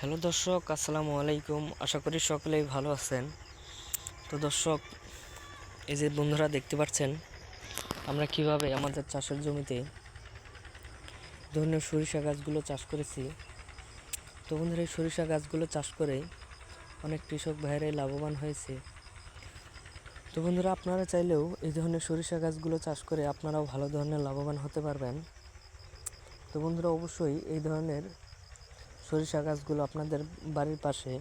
Hello দর্শক, আসসালামু আলাইকুম। আশা করি সকলেই ভালো আছেন। তো দর্শক, এই যে বন্ধুরা দেখতে পাচ্ছেন, আমরা কীভাবে আমাদের চাষের জমিতে ধরনের সরিষা গাছগুলো চাষ করেছি। তো বন্ধুরা, এই সরিষা গাছগুলো চাষ করে অনেক কৃষক ভাইয়েরাই লাভবান হয়েছে। তো বন্ধুরা, আপনারা চাইলেও এই ধরনের সরিষা গাছগুলো চাষ করে আপনারাও ভালো ধরনের লাভবান হতে পারবেন। তো বন্ধুরা, অবশ্যই এই ধরনের সরিষা গাছগুলো আপনাদের বাড়ির পাশে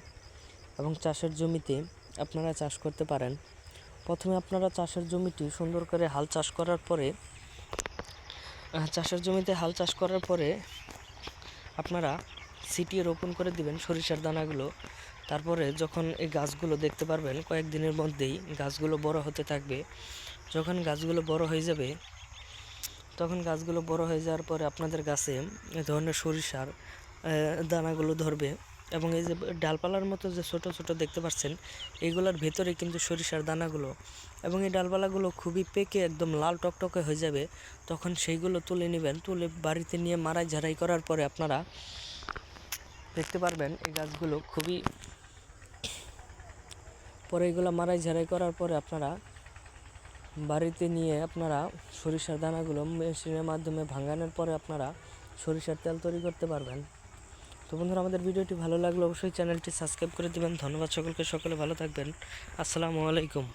এবং চাষের জমিতে আপনারা চাষ করতে পারেন। প্রথমে আপনারা চাষের জমিটি সুন্দর করে হাল চাষ করার পরে চাষের জমিতে হাল চাষ করার পরে আপনারা ছিটিয়ে রোপণ করে দিবেন সরিষার দানাগুলো। তারপরে যখন এই গাছগুলো দেখতে পারবেন, কয়েকদিনের মধ্যেই গাছগুলো বড় হতে থাকবে। যখন গাছগুলো বড় হয়ে যাবে, তখন গাছগুলো বড় হয়ে যাওয়ার পরে আপনাদের গাছে এ ধরনের সরিষার দানাগুলো ধরবে এবং এই যে ডালপালার মতো যে ছোট ছোট দেখতে পাচ্ছেন এইগুলোর ভেতরে কিন্তু সরিষার দানাগুলো এবং এই ডালপালাগুলো খুবই পেকে একদম লাল টকটকে হয়ে যাবে, তখন সেইগুলো তুলে নেবেন, তুলে বাড়িতে নিয়ে মারাই ঝাড়াই করার পরে আপনারা দেখতে পারবেন এই গাছগুলো খুবই পরে এগুলো মারাই ঝাড়াই করার পরে আপনারা বাড়িতে নিয়ে আপনারা সরিষার দানাগুলো মেশিনের মাধ্যমে ভাঙানোর পরে আপনারা সরিষার তেল তৈরি করতে পারবেন। তো বন্ধুরা, আমাদের ভিডিওটি ভালো লাগলে অবশ্যই চ্যানেলটি সাবস্ক্রাইব করে দেবেন। ধন্যবাদ সকলকে, সকলে ভালো থাকবেন। আসসালামু আলাইকুম।